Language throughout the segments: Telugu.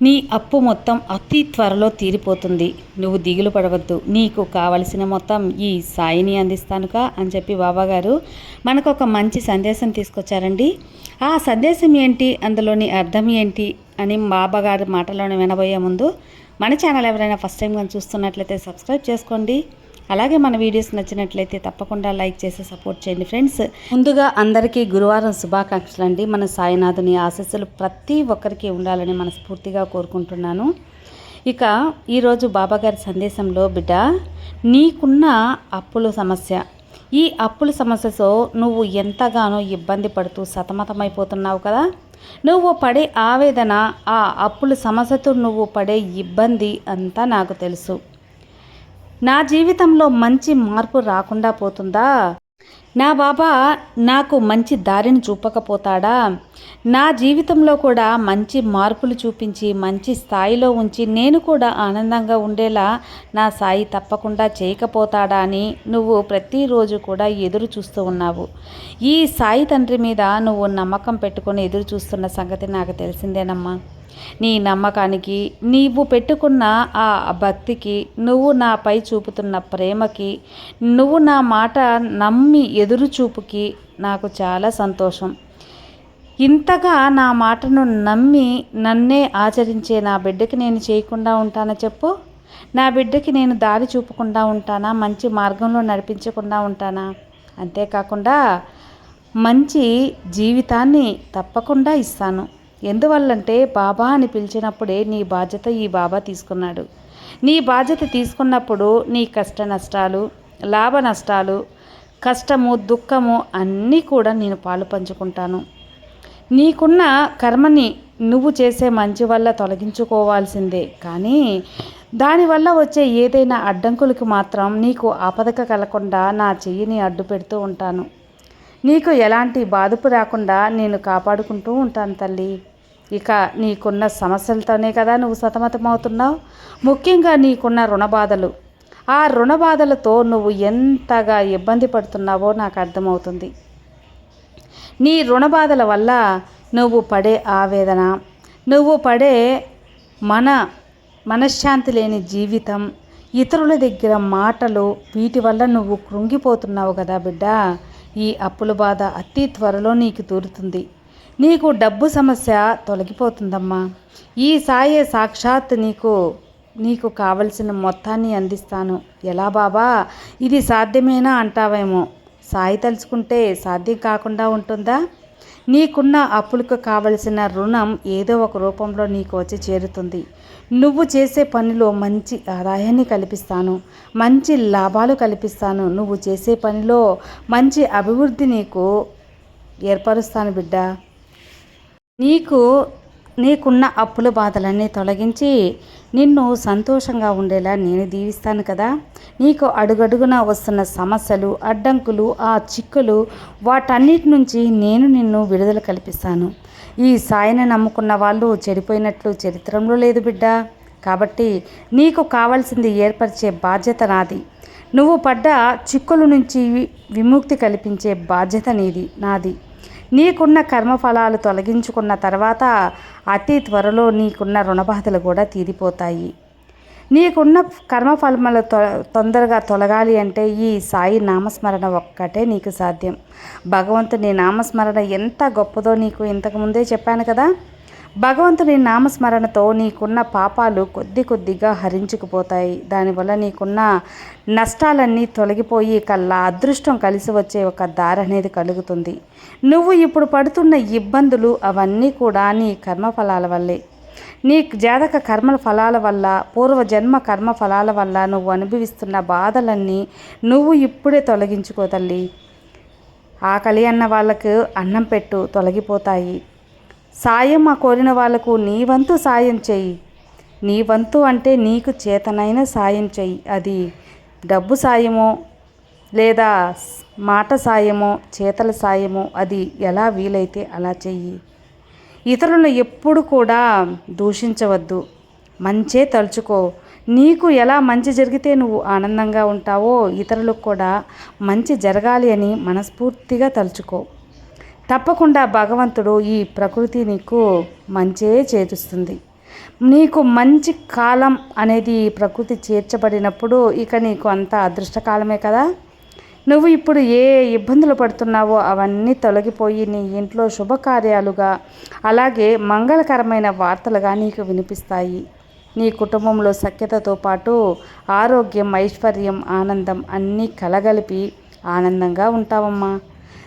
నీ అప్పు మొత్తం అతి త్వరలో తీరిపోతుంది. నువ్వు దిగులు పడవద్దు. నీకు కావలసిన మొత్తం ఈ సాయిని అందిస్తానుగా అని చెప్పి బాబాగారు మనకు ఒక మంచి సందేశం తీసుకొచ్చారండి. ఆ సందేశం ఏంటి? అందులోని అర్థం ఏంటి? అని బాబాగారి మాటలోనే వినబోయే ముందు మన ఛానల్ ఎవరైనా ఫస్ట్ టైం కానీ చూస్తున్నట్లయితే సబ్స్క్రైబ్ చేసుకోండి. అలాగే మన వీడియోస్ నచ్చినట్లయితే తప్పకుండా లైక్ చేసి సపోర్ట్ చేయండి ఫ్రెండ్స్. ముందుగా అందరికీ గురువారం శుభాకాంక్షలు అండి. మన సాయినాథుని ఆశస్సులు ప్రతి ఒక్కరికి ఉండాలని మనస్ఫూర్తిగా కోరుకుంటున్నాను. ఇక ఈరోజు బాబాగారి సందేశంలో బిడ్డ నీకున్న అప్పుల సమస్య. ఈ అప్పుల సమస్యతో నువ్వు ఎంతగానో ఇబ్బంది పడుతూ సతమతమైపోతున్నావు కదా? నువ్వు పడే ఆవేదన ఆ అప్పుల సమస్యతో నువ్వు పడే ఇబ్బంది అంతా నాకు తెలుసు. నా జీవితంలో మంచి మార్పు రాకుండా పోతుందా? నా బాబా నాకు మంచి దారిని చూపకపోతాడా? నా జీవితంలో కూడా మంచి మార్పులు చూపించి మంచి స్థాయిలో ఉంచి నేను కూడా ఆనందంగా ఉండేలా నా సాయి తప్పకుండా చేయకపోతాడా అని నువ్వు ప్రతిరోజు కూడా ఎదురు చూస్తూ ఉన్నావు. ఈ సాయి తండ్రి మీద నువ్వు నమ్మకం పెట్టుకొని ఎదురు చూస్తున్న సంగతి నాకు తెలిసిందేనమ్మా. నీ నమ్మకానికి నీవు పెట్టుకున్న ఆ భక్తికి నువ్వు నాపై చూపుతున్న ప్రేమకి నువ్వు నా మాట నమ్మి ఎదురు చూపుకి నాకు చాలా సంతోషం. ఇంతగా నా మాటను నమ్మి నన్నే ఆచరించే నా బిడ్డకి నేను చేయకుండా ఉంటానా చెప్పు? నా బిడ్డకి నేను దారి చూపకుండా ఉంటానా? మంచి మార్గంలో నడిపించకుండా ఉంటానా? అంతేకాకుండా మంచి జీవితాన్ని తప్పకుండా ఇస్తాను. ఎందువల్లంటే బాబా అని పిలిచినప్పుడే నీ బాధ్యత ఈ బాబా తీసుకున్నాడు. నీ బాధ్యత తీసుకున్నప్పుడు నీ కష్ట నష్టాలు లాభ నష్టాలు కష్టము దుఃఖము అన్నీ కూడా నేను పాలు పంచుకుంటాను. నీకున్న కర్మని నువ్వు చేసే మంచి వల్ల తొలగించుకోవాల్సిందే. కానీ దానివల్ల వచ్చే ఏదైనా అడ్డంకులకు మాత్రం నీకు ఆపదక కలగకుండా నా చెయ్యిని అడ్డు పెడుతూ ఉంటాను. నీకు ఎలాంటి బాధపు రాకుండా నేను కాపాడుకుంటూ ఉంటాను తల్లి. ఇక నీకున్న సమస్యలతోనే కదా నువ్వు సతమతమవుతున్నావు. ముఖ్యంగా నీకున్న రుణ బాధలు ఆ రుణ బాధలతో నువ్వు ఎంతగా ఇబ్బంది పడుతున్నావో నాకు అర్థమవుతుంది. నీ రుణ బాధల వల్ల నువ్వు పడే ఆవేదన నువ్వు పడే మన మనశ్శాంతి లేని జీవితం ఇతరుల దగ్గర మాటలు వీటి వల్ల నువ్వు కృంగిపోతున్నావు కదా బిడ్డ. ఈ అప్పుల బాధ అతి త్వరలో నీకు తూరుతుంది. నీకు డబ్బు సమస్య తొలగిపోతుందమ్మా. ఈ సాయే సాక్షాత్ నీకు నీకు కావలసిన మొత్తాన్ని అందిస్తాను. ఎలా బాబా? ఇది సాధ్యమేనా అంటావేమో? సాయి తలుచుకుంటే సాధ్యం కాకుండా ఉంటుందా? నీకున్న అప్పులకు కావలసిన రుణం ఏదో ఒక రూపంలో నీకు వచ్చి చేరుతుంది. నువ్వు చేసే పనిలో మంచి ఆదాయాన్ని కల్పిస్తాను. మంచి లాభాలు కల్పిస్తాను. నువ్వు చేసే పనిలో మంచి అభివృద్ధి నీకు ఏర్పరుస్తాను బిడ్డ. నీకు నీకున్న అప్పుల బాధలన్నీ తొలగించి నిన్ను సంతోషంగా ఉండేలా నేను దీవిస్తాను కదా. నీకు అడుగడుగున వస్తున్న సమస్యలు అడ్డంకులు ఆ చిక్కులు వాటన్నిటి నుంచి నేను నిన్ను విడుదల కల్పిస్తాను. ఈ సాయిని నమ్ముకున్న వాళ్ళు చెడిపోయినట్లు చరిత్రంలో లేదు బిడ్డ. కాబట్టి నీకు కావాల్సింది ఏర్పరిచే బాధ్యత నాది. నువ్వు పడ్డ చిక్కుల నుంచి విముక్తి కల్పించే బాధ్యత నీది నాది. నీకున్న కర్మఫలాలు తొలగించుకున్న తర్వాత అతి త్వరలో నీకున్న రుణబాధలు కూడా తీరిపోతాయి. నీకున్న కర్మఫలములు తొ తొందరగా తొలగాలి అంటే ఈ సాయి నామస్మరణ ఒక్కటే నీకు సాధ్యం. భగవంతుని నామస్మరణ ఎంత గొప్పదో నీకు ఇంతకుముందే చెప్పాను కదా? భగవంతుని నామస్మరణతో నీకున్న పాపాలు కొద్ది కొద్దిగా హరించుకుపోతాయి. దానివల్ల నీకున్న నష్టాలన్నీ తొలగిపోయి కల్లా అదృష్టం కలిసి వచ్చే ఒక దారి అనేది కలుగుతుంది. నువ్వు ఇప్పుడు పడుతున్న ఇబ్బందులు అవన్నీ కూడా నీ కర్మఫలాల వల్లే. నీ జాతక కర్మల ఫలాల వల్ల పూర్వజన్మ కర్మ ఫలాల వల్ల నువ్వు అనుభవిస్తున్న బాధలన్నీ నువ్వు ఇప్పుడే తొలగించుకో తల్లి. ఆకలి అన్న వాళ్ళకు అన్నం పెట్టు తొలగిపోతాయి. సాయం ఆ కోరిన వాళ్ళకు నీ వంతు సాయం చెయ్యి. నీ వంతు అంటే నీకు చేతనైన సాయం చెయ్యి. అది డబ్బు సాయమో లేదా మాట సాయమో చేతల సాయమో అది ఎలా వీలైతే అలా చెయ్యి. ఇతరులను ఎప్పుడు కూడా దూషించవద్దు. మంచే తలుచుకో. నీకు ఎలా మంచి జరిగితే నువ్వు ఆనందంగా ఉంటావో ఇతరులకు కూడా మంచి జరగాలి అని మనస్ఫూర్తిగా తలుచుకో. తప్పకుండా భగవంతుడు ఈ ప్రకృతి నీకు మంచే చేరుస్తుంది. నీకు మంచి కాలం అనేది ఈ ప్రకృతి చేర్చబడినప్పుడు ఇక నీకు అంత అదృష్టకాలమే కదా? నువ్వు ఇప్పుడు ఏ ఇబ్బందులు పడుతున్నావో అవన్నీ తొలగిపోయి నీ ఇంట్లో శుభకార్యాలుగా అలాగే మంగళకరమైన వార్తలుగా నీకు వినిపిస్తాయి. నీ కుటుంబంలో సఖ్యతతో పాటు ఆరోగ్యం ఐశ్వర్యం ఆనందం అన్నీ కలగలిపి ఆనందంగా ఉంటావమ్మా.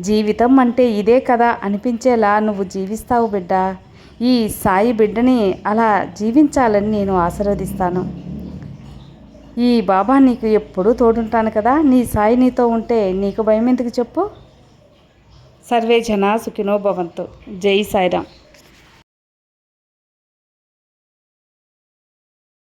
జీవితం అంటే ఇదే కదా అనిపించేలా నువ్వు జీవిస్తావు బిడ్డ. ఈ సాయి బిడ్డని అలా జీవించాలని నేను ఆశీర్వదిస్తాను. ఈ బాబా నీకు ఎప్పుడూ తోడుంటాను కదా. నీ సాయి నీతో ఉంటే నీకు భయం ఎందుకు చెప్పు? సర్వే జన సుఖినో భవంతు. జై సాయిరామ్.